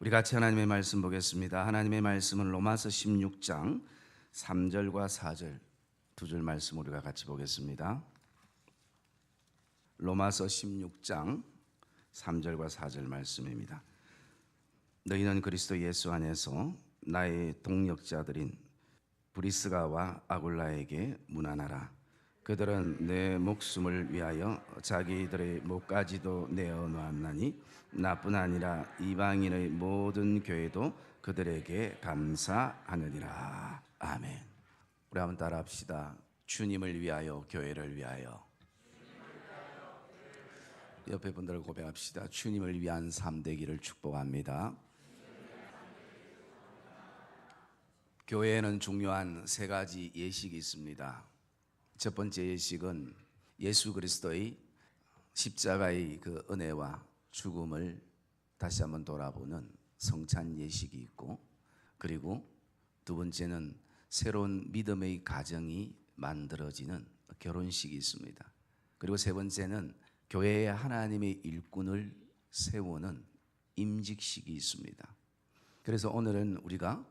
우리 같이 하나님의 말씀 보겠습니다. 하나님의 말씀은 로마서 16장 3절과 4절 두줄 말씀 우리가 같이 보겠습니다. 로마서 16장 3절과 4절 말씀입니다. 너희는 그리스도 예수 안에서 나의 동력자들인 브리스가와 아굴라에게 문안하라. 그들은 내 목숨을 위하여 자기들의 목까지도 내어 놓았나니 나뿐 아니라 이방인의 모든 교회도 그들에게 감사하느니라. 아멘. 우리 한번 따라합시다. 주님을 위하여 교회를 위하여 옆에 분들 고백합시다. 주님을 위한 삶 되기를 축복합니다. 교회에는 중요한 세 가지 예식이 있습니다. 첫 번째 예식은 예수 그리스도의 십자가의 그 은혜와 죽음을 다시 한번 돌아보는 성찬 예식이 있고 그리고 두 번째는 새로운 믿음의 가정이 만들어지는 결혼식이 있습니다. 그리고 세 번째는 교회의 하나님의 일꾼을 세우는 임직식이 있습니다. 그래서 오늘은 우리가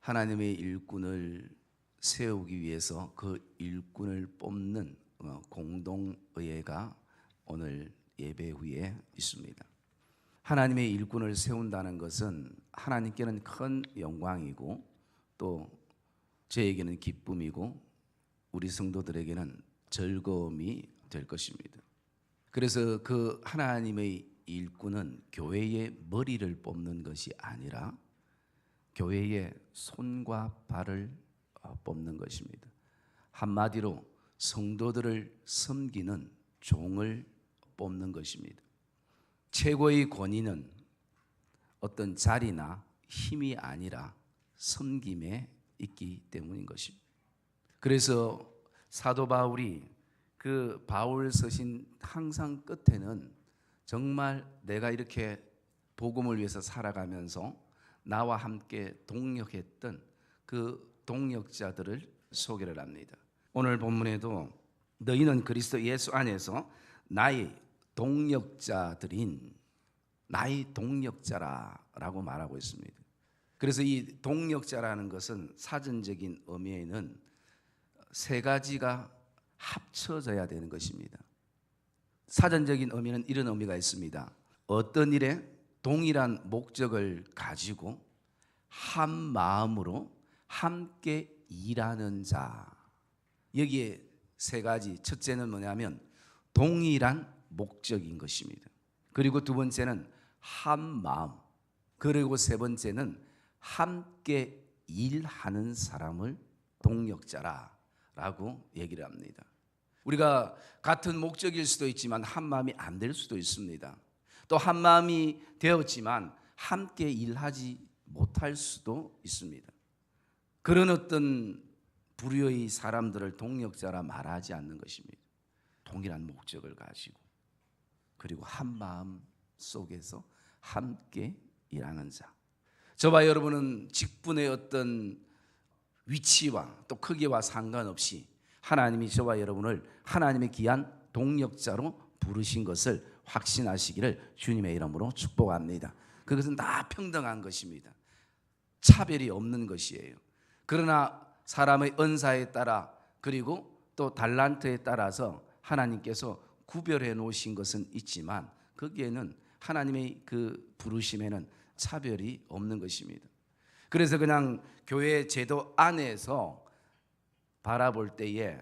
하나님의 일꾼을 세우기 위해서 그 일꾼을 뽑는 어, 공동의회가 오늘 예배 후에 있습니다. 하나님의 일꾼을 세운다는 것은 하나님께는 큰 영광이고 또 저에게는 기쁨이고 우리 성도들에게는 즐거움이 될 것입니다. 그래서 그 하나님의 일꾼은 교회의 머리를 뽑는 것이 아니라 교회의 손과 발을 어, 뽑는 것입니다. 한마디로 성도들을 섬기는 종을 뽑는 것입니다. 최고의 권위는 어떤 자리나 힘이 아니라 섬김에 있기 때문인 것입니다. 그래서 사도 바울이 그 바울 서신 항상 끝에는 정말 내가 이렇게 복음을 위해서 살아가면서 나와 함께 동력했던 그 동력자들을 소개를 합니다. 오늘 본문에도 너희는 그리스도 예수 안에서 나의 동력자들인 나의 동력자라라고 말하고 있습니다. 그래서 이 동력자라는 것은 사전적인 의미에는 세 가지가 합쳐져야 되는 것입니다. 사전적인 의미는 이런 의미가 있습니다. 어떤 일에 동일한 목적을 가지고 한 마음으로 함께 일하는 자. 여기에 세 가지. 첫째는 뭐냐면 동일한 목적인 것입니다. 그리고 두 번째는 한 마음. 그리고 세 번째는 함께 일하는 사람을 동력자라 라고 얘기를 합니다. 우리가 같은 목적일 수도 있지만 한 마음이 안 될 수도 있습니다. 또 한 마음이 되었지만 함께 일하지 못할 수도 있습니다. 그런 어떤 부류의 사람들을 동력자라 말하지 않는 것입니다. 동일한 목적을 가지고 그리고 한 마음 속에서 함께 일하는 자. 저와 여러분은 직분의 어떤 위치와 또 크기와 상관없이 하나님이 저와 여러분을 하나님의 귀한 동력자로 부르신 것을 확신하시기를 주님의 이름으로 축복합니다. 그것은 다 평등한 것입니다. 차별이 없는 것이에요. 그러나 사람의 은사에 따라 그리고 또 달란트에 따라서 하나님께서 구별해 놓으신 것은 있지만 거기에는 하나님의 그 부르심에는 차별이 없는 것입니다. 그래서 그냥 교회 제도 안에서 바라볼 때에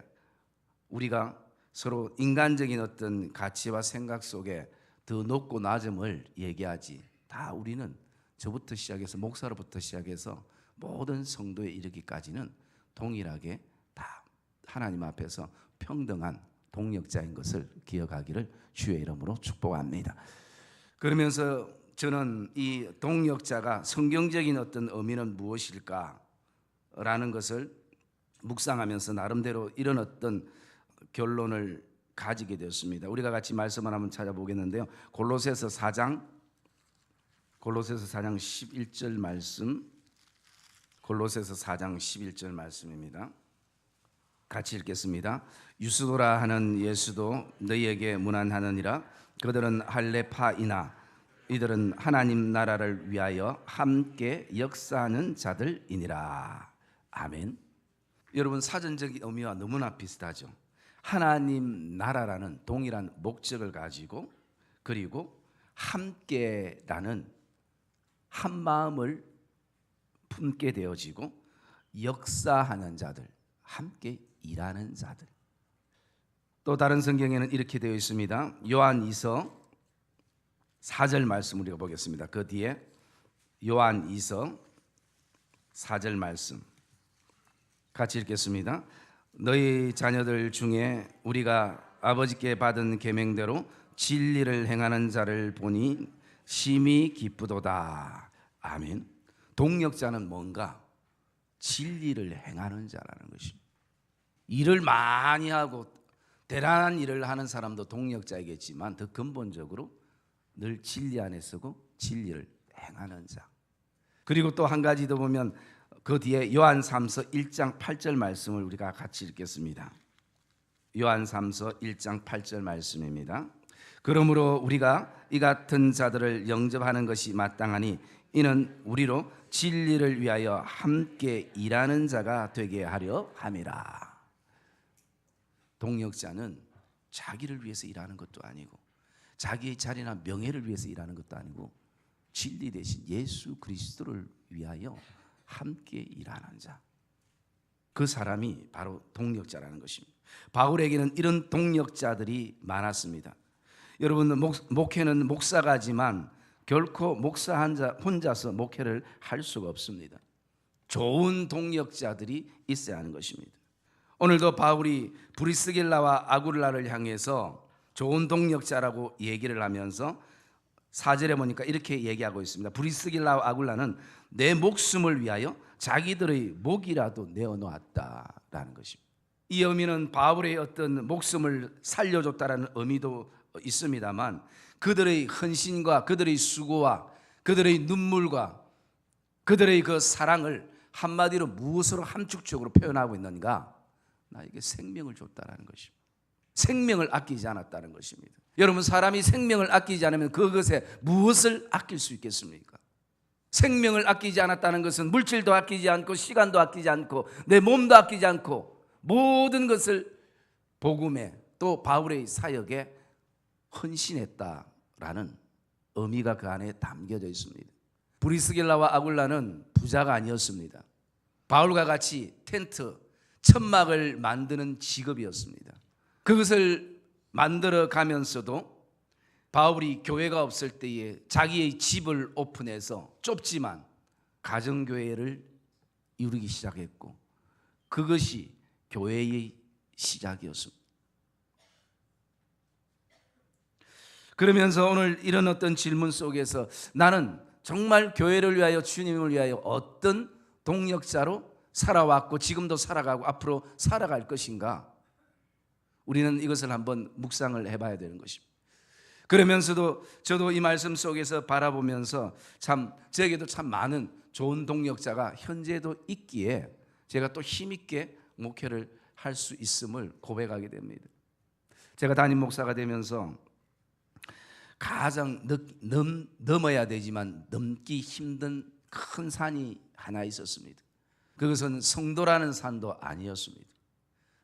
우리가 서로 인간적인 어떤 가치와 생각 속에 더 높고 낮음을 얘기하지. 다 우리는 저부터 시작해서 목사로부터 시작해서 모든 성도에 이르기까지는 동일하게 다 하나님 앞에서 평등한 동력자인 것을 기억하기를 주의 이름으로 축복합니다. 그러면서 저는 이 동력자가 성경적인 어떤 의미는 무엇일까라는 것을 묵상하면서 나름대로 이런 어떤 결론을 가지게 되었습니다. 우리가 같이 말씀을 한번 찾아보겠는데요. 골로새서 4장 골로새서 4장 11절 말씀 골로새서 4장 11절 말씀입니다. 같이 읽겠습니다. 유스도라 하는 예수도 너희에게 문안하느니라 그들은 할레파이나 이들은 하나님 나라를 위하여 함께 역사하는 자들이니라. 아멘. 여러분 사전적인 의미와 너무나 비슷하죠. 하나님 나라라는 동일한 목적을 가지고 그리고 함께라는 한 마음을 품게 되어지고 역사하는 자들, 함께 일하는 자들. 또 다른 성경에는 이렇게 되어 있습니다. 요한 2서 4절 말씀 우리가 보겠습니다. 그 뒤에 요한 2서 4절 말씀 같이 읽겠습니다. 너희 자녀들 중에 우리가 아버지께 받은 계명대로 진리를 행하는 자를 보니 심히 기쁘도다. 아멘. 동력자는 뭔가 진리를 행하는 자라는 것입니다. 일을 많이 하고 대단한 일을 하는 사람도 동력자이겠지만 더 근본적으로 늘 진리 안에 서고 진리를 행하는 자. 그리고 또 한 가지 더 보면 그 뒤에 요한 3서 1장 8절 말씀을 우리가 같이 읽겠습니다. 요한 3서 1장 8절 말씀입니다. 그러므로 우리가 이 같은 자들을 영접하는 것이 마땅하니 이는 우리로 진리를 위하여 함께 일하는 자가 되게 하려 함이라. 동력자는 자기를 위해서 일하는 것도 아니고 자기의 자리나 명예를 위해서 일하는 것도 아니고 진리 대신 예수 그리스도를 위하여 함께 일하는 자. 그 사람이 바로 동력자라는 것입니다. 바울에게는 이런 동력자들이 많았습니다. 여러분 목, 목회는 목사가지만 결코 목사 혼자서 목회를 할 수가 없습니다. 좋은 동력자들이 있어야 하는 것입니다. 오늘도 바울이 브리스길라와 아굴라를 향해서 좋은 동력자라고 얘기를 하면서 사절에 보니까 이렇게 얘기하고 있습니다. 브리스길라와 아굴라는 내 목숨을 위하여 자기들의 목이라도 내어 놓았다라는 것입니다. 이 의미는 바울의 어떤 목숨을 살려줬다라는 의미도 있습니다만 그들의 헌신과 그들의 수고와 그들의 눈물과 그들의 그 사랑을 한마디로 무엇으로 함축적으로 표현하고 있는가? 나에게 생명을 줬다라는 것입니다. 생명을 아끼지 않았다는 것입니다. 여러분 사람이 생명을 아끼지 않으면 그것에 무엇을 아낄 수 있겠습니까? 생명을 아끼지 않았다는 것은 물질도 아끼지 않고 시간도 아끼지 않고 내 몸도 아끼지 않고 모든 것을 복음에 또 바울의 사역에 헌신했다라는 의미가 그 안에 담겨져 있습니다. 브리스길라와 아굴라는 부자가 아니었습니다. 바울과 같이 텐트, 천막을 만드는 직업이었습니다. 그것을 만들어 가면서도 바울이 교회가 없을 때에 자기의 집을 오픈해서 좁지만 가정교회를 이루기 시작했고 그것이 교회의 시작이었습니다. 그러면서 오늘 이런 어떤 질문 속에서 나는 정말 교회를 위하여 주님을 위하여 어떤 동력자로 살아왔고 지금도 살아가고 앞으로 살아갈 것인가? 우리는 이것을 한번 묵상을 해봐야 되는 것입니다. 그러면서도 저도 이 말씀 속에서 바라보면서 참 저에게도 참 많은 좋은 동력자가 현재도 있기에 제가 또 힘있게 목회를 할 수 있음을 고백하게 됩니다. 제가 담임 목사가 되면서 가장 넘, 넘어야 되지만 넘기 힘든 큰 산이 하나 있었습니다. 그것은 성도라는 산도 아니었습니다.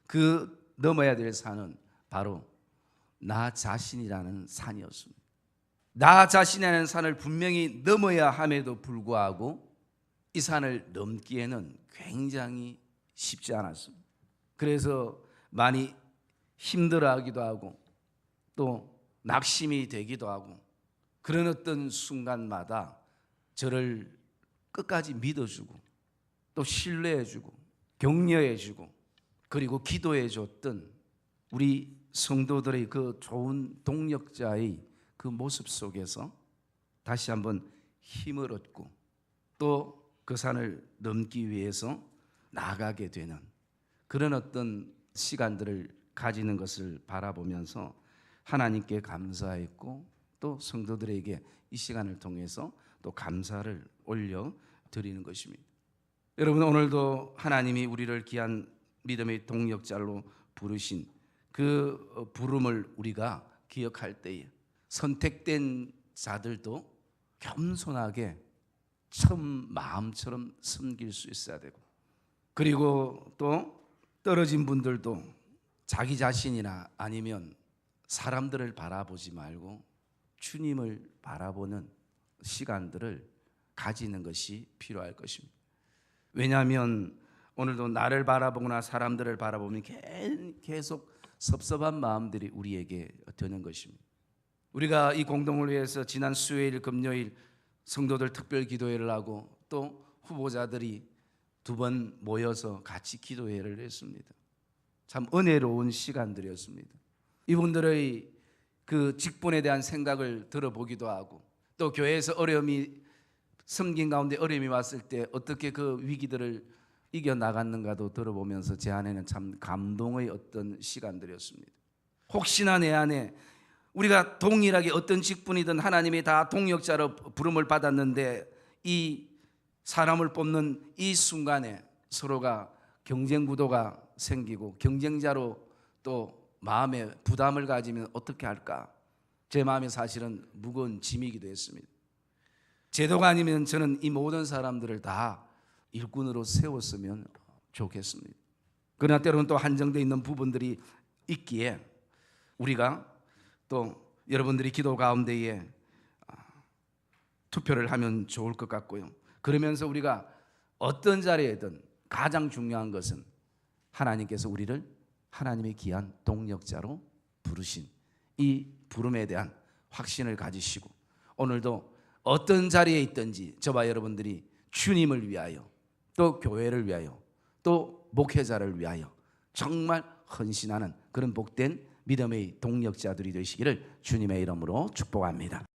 그 넘어야 될 산은 바로 나 자신이라는 산이었습니다. 나 자신이라는 산을 분명히 넘어야 함에도 불구하고 이 산을 넘기에는 굉장히 쉽지 않았습니다. 그래서 많이 힘들어하기도 하고 또 낙심이 되기도 하고 그런 어떤 순간마다 저를 끝까지 믿어주고 또 신뢰해주고 격려해주고 그리고 기도해줬던 우리 성도들의 그 좋은 동력자의 그 모습 속에서 다시 한번 힘을 얻고 또 그 산을 넘기 위해서 나가게 되는 그런 어떤 시간들을 가지는 것을 바라보면서 하나님께 감사했고 또 성도들에게 이 시간을 통해서 또 감사를 올려 드리는 것입니다. 여러분 오늘도 하나님이 우리를 귀한 믿음의 동력자로 부르신 그 부름을 우리가 기억할 때에 선택된 자들도 겸손하게 처음 마음처럼 섬길 수 있어야 되고 그리고 또 떨어진 분들도 자기 자신이나 아니면 사람들을 바라보지 말고 주님을 바라보는 시간들을 가지는 것이 필요할 것입니다. 왜냐하면 오늘도 나를 바라보거나 사람들을 바라보면 개- 계속 섭섭한 마음들이 우리에게 드는 것입니다. 우리가 이 공동을 위해서 지난 수요일, 금요일 성도들 특별 기도회를 하고 또 후보자들이 두 번 모여서 같이 기도회를 했습니다. 참 은혜로운 시간들이었습니다. 이분들의 그 직분에 대한 생각을 들어보기도 하고 또 교회에서 어려움이 섬긴 가운데 어려움이 왔을 때 어떻게 그 위기들을 이겨 나갔는가도 들어보면서 제 안에는 참 감동의 어떤 시간들이었습니다. 혹시나 내 안에 우리가 동일하게 어떤 직분이든 하나님이 다 동역자로 부름을 받았는데 이 사람을 뽑는 이 순간에 서로가 경쟁 구도가 생기고 경쟁자로 또 마음에 부담을 가지면 어떻게 할까? 제 마음에 사실은 무거운 짐이기도 했습니다. 제도가 아니면 저는 이 모든 사람들을 다 일꾼으로 세웠으면 좋겠습니다. 그러나 때로는 또 한정되어 있는 부분들이 있기에 우리가 또 여러분들이 기도 가운데에 아, 투표를 하면 좋을 것 같고요. 그러면서 우리가 어떤 자리에든 가장 중요한 것은 하나님께서 우리를 하나님의 귀한 동력자로 부르신 이 부름에 대한 확신을 가지시고 오늘도 어떤 자리에 있든지 저와 여러분들이 주님을 위하여 또 교회를 위하여 또 목회자를 위하여 정말 헌신하는 그런 복된 믿음의 동력자들이 되시기를 주님의 이름으로 축복합니다.